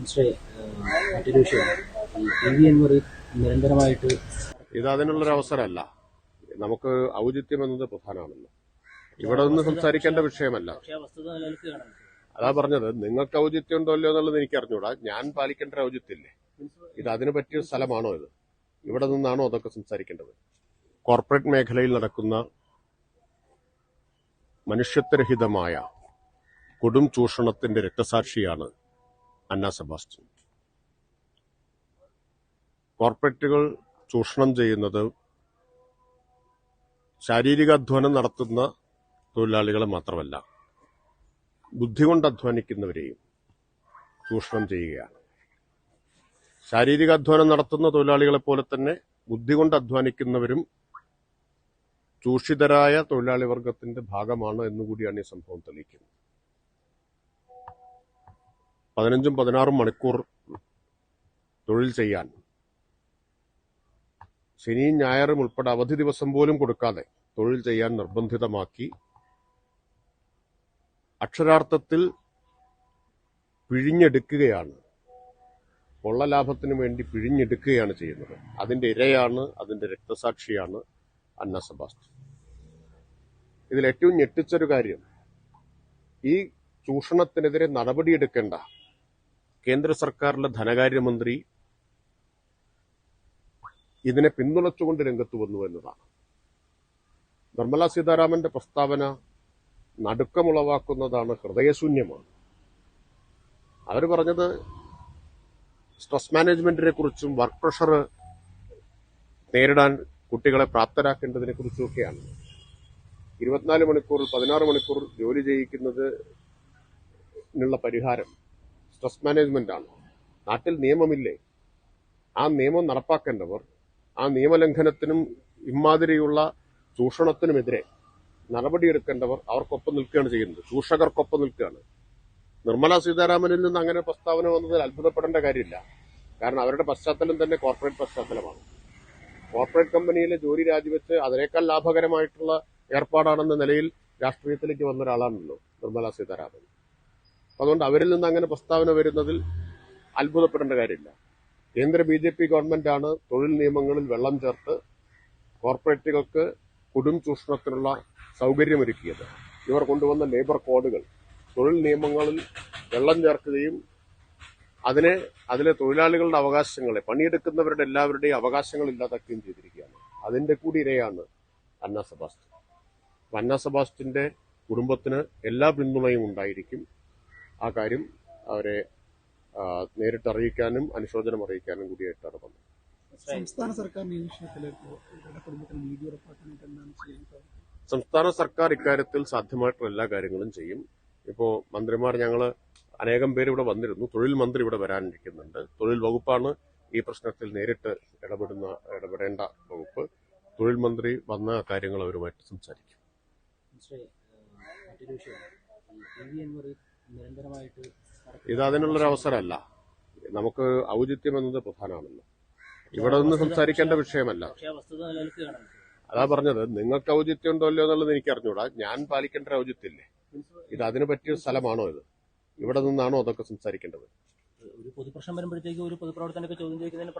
Mister മറ്റൊരു വിഷയം ഈ പി വി അൻവർ നിരന്തരമായിട്ട് ഇത് അതിനുള്ളൊരു അവസരമല്ല. നമുക്ക് ഔചിത്യം എന്നത് പ്രധാനമാണല്ലോ. ഇവിടെ നിന്ന് സംസാരിക്കേണ്ട വിഷയമല്ല. അതാ പറഞ്ഞത് നിങ്ങൾക്ക് ഔചിത്യം ഉണ്ടോ അല്ലയോ എന്നുള്ളത് എനിക്ക് അറിഞ്ഞൂടാ. ഞാൻ പാലിക്കേണ്ട ഒരു ഔചിത്യമില്ലേ ഇത് അതിന് പറ്റിയ സ്ഥലമാണോ ഇത്? ഇവിടെ നിന്നാണോ അതൊക്കെ സംസാരിക്കേണ്ടത്? കോർപ്പറേറ്റ് മേഖലയിൽ നടക്കുന്ന മനുഷ്യത്വരഹിതമായ കൊടും ചൂഷണത്തിന്റെ രക്തസാക്ഷിയാണ് അന്ന സെബാസ്റ്റ്യൻ. കോർപ്പറേറ്റുകൾ ചൂഷണം ചെയ്യുന്നത് ശാരീരിക അധ്വാനം നടത്തുന്ന തൊഴിലാളികളെ മാത്രമല്ല ബുദ്ധി കൊണ്ട് അധ്വാനിക്കുന്നവരെയും ചൂഷണം ചെയ്യുകയാണ്. ശാരീരിക അധ്വാനം നടത്തുന്ന തൊഴിലാളികളെ പോലെ തന്നെ ബുദ്ധി കൊണ്ട് അധ്വാനിക്കുന്നവരും ചൂഷിതരായ തൊഴിലാളി വർഗത്തിന്റെ ഭാഗമാണ് എന്നുകൂടിയാണ് ഈ സംഭവം തെളിയിക്കുന്നത്. പതിനഞ്ചും പതിനാറും മണിക്കൂർ തൊഴിൽ ചെയ്യാൻ. ശനിയും ഞായറും ഉൾപ്പെടെ അവധി ദിവസം പോലും കൊടുക്കാതെ തൊഴിൽ ചെയ്യാൻ നിർബന്ധിതമാക്കി. അക്ഷരാർത്ഥത്തിൽ പിഴിഞ്ഞെടുക്കുകയാണ്. കൊള്ളലാഭത്തിനു വേണ്ടി പിഴിഞ്ഞെടുക്കുകയാണ് ചെയ്യുന്നത്. അതിന്റെ ഇരയാണ് അതിന്റെ രക്തസാക്ഷിയാണ് അന്ന സെബാസ്റ്റ്യൻ. ഇതിൽ ഏറ്റവും ഞെട്ടിച്ചൊരു കാര്യം ഈ ചൂഷണത്തിനെതിരെ നടപടിയെടുക്കേണ്ട കേന്ദ്ര സർക്കാരിലെ ധനകാര്യമന്ത്രി ഇതിനെ പിന്തുണച്ചുകൊണ്ട് രംഗത്ത് വന്നു എന്നതാണ്. നിർമ്മല സീതാരാമന്റെ പ്രസ്താവന നടുക്കമുളവാക്കുന്നതാണ് ഹൃദയശൂന്യമാണ്. അവർ പറഞ്ഞത് സ്ട്രെസ് മാനേജ്മെന്റിനെ കുറിച്ചും വർക്ക് പ്രഷർ നേരിടാൻ കുട്ടികളെ പ്രാപ്തരാക്കേണ്ടതിനെ കുറിച്ചുമൊക്കെയാണ്. ഇരുപത്തിനാല് മണിക്കൂർ പതിനാറ് മണിക്കൂർ ജോലി ചെയ്യിക്കുന്നതിനുള്ള പരിഹാരം സ്ട്രെസ് മാനേജ്മെന്റ് ആണ് നാട്ടിൽ നിയമമില്ലേ? ആ നിയമം നടപ്പാക്കേണ്ടവർ ആ നിയമലംഘനത്തിനും ഇമാതിരിയുള്ള ചൂഷണത്തിനുമെതിരെ നടപടിയെടുക്കേണ്ടവർ അവർക്കൊപ്പം നിൽക്കുകയാണ് ചെയ്യുന്നത്. ചൂഷകർക്കൊപ്പം നിൽക്കുകയാണ്. നിർമ്മല സീതാരാമനിൽ നിന്ന് അങ്ങനെ പ്രസ്താവന വന്നതിൽ അത്ഭുതപ്പെടേണ്ട കാര്യമില്ല. കാരണം അവരുടെ പശ്ചാത്തലം തന്നെ കോർപ്പറേറ്റ് പശ്ചാത്തലമാണ്. കോർപ്പറേറ്റ് കമ്പനിയിലെ ജോലി രാജിവെച്ച് അതിനേക്കാൾ ലാഭകരമായിട്ടുള്ള ഏർപ്പാടാണെന്ന നിലയിൽ രാഷ്ട്രീയത്തിലേക്ക് വന്ന ഒരാളാണല്ലോ നിർമ്മല സീതാരാമൻ. അതുകൊണ്ട് അവരിൽ നിന്ന് അങ്ങനെ പ്രസ്താവന വരുന്നതിൽ അത്ഭുതപ്പെടേണ്ട കാര്യമില്ല. കേന്ദ്ര ബി ജെ പി ഗവൺമെന്റാണ് തൊഴിൽ നിയമങ്ങളിൽ വെള്ളം ചേർത്ത് കോർപ്പറേറ്റുകൾക്ക് കുടും ചൂഷണത്തിനുള്ള സൗകര്യമൊരുക്കിയത് ഇവർ കൊണ്ടുവന്ന ലേബർ കോഡുകൾ തൊഴിൽ നിയമങ്ങളിൽ വെള്ളം ചേർക്കുകയും അതിനെ അതിലെ തൊഴിലാളികളുടെ അവകാശങ്ങളെ പണിയെടുക്കുന്നവരുടെ എല്ലാവരുടെയും അവകാശങ്ങൾ ഇല്ലാതാക്കുകയും ചെയ്തിരിക്കുകയാണ്. അതിന്റെ കൂടി ഇരയാണ് അന്ന സെബാസ്റ്റ്യൻ അന്ന സെബാസ്റ്റ്യന്റെ കുടുംബത്തിന് എല്ലാ പിന്തുണയും ഉണ്ടായിരിക്കും. ആ കാര്യം അവരെ നേരിട്ട് അറിയിക്കാനും അനുശോചനം അറിയിക്കാനും കൂടിയായിട്ടാണ് വന്നത്. സംസ്ഥാന സർക്കാരിന്റെ ഈ വിഷയത്തിൽ ഇവരുടെ കുടുംബത്തിന് നീതി ഉറപ്പാക്കാനായിട്ട് എന്താണ് ചെയ്യാൻ സംസ്ഥാന സർക്കാർ ഇക്കാര്യത്തിൽ സാധ്യമായിട്ടുള്ള എല്ലാ കാര്യങ്ങളും ചെയ്യും. ഇപ്പോ മന്ത്രിമാർ ഞങ്ങൾ അനേകം പേര് ഇവിടെ വന്നിരുന്നു. തൊഴിൽ മന്ത്രി ഇവിടെ വരാനിരിക്കുന്നുണ്ട്. തൊഴിൽ വകുപ്പാണ് ഈ പ്രശ്നത്തിൽ നേരിട്ട് ഇടപെടുന്ന ഇടപെടേണ്ട വകുപ്പ്. തൊഴിൽ മന്ത്രി വന്ന കാര്യങ്ങൾ അവരുമായിട്ട് സംസാരിക്കും. നിരന്തരമായിട്ട് ഇത് അതിനുള്ളൊരു അവസരമല്ല. നമുക്ക് ഔചിത്യം എന്നത് പ്രധാനമാണല്ലോ. ഇവിടെ നിന്ന് സംസാരിക്കേണ്ട വിഷയമല്ല. അതാ പറഞ്ഞത് നിങ്ങൾക്ക് ഔചിത്യം ഉണ്ടോ എന്നുള്ളത് എനിക്ക് അറിഞ്ഞൂടാ ഞാൻ പാലിക്കേണ്ട ഒരു ഔചിത്യമില്ലേ ഇത് അതിന് പറ്റിയ സ്ഥലമാണോ ഇത്? ഇവിടെ നിന്നാണോ അതൊക്കെ സംസാരിക്കേണ്ടത്? ഒരു പൊതുപ്രശ്നം വരുമ്പോഴത്തേക്ക് ഒരു പൊതുപ്രവർത്തനമൊക്കെ ചോദ്യം ചെയ്യുന്നതിന്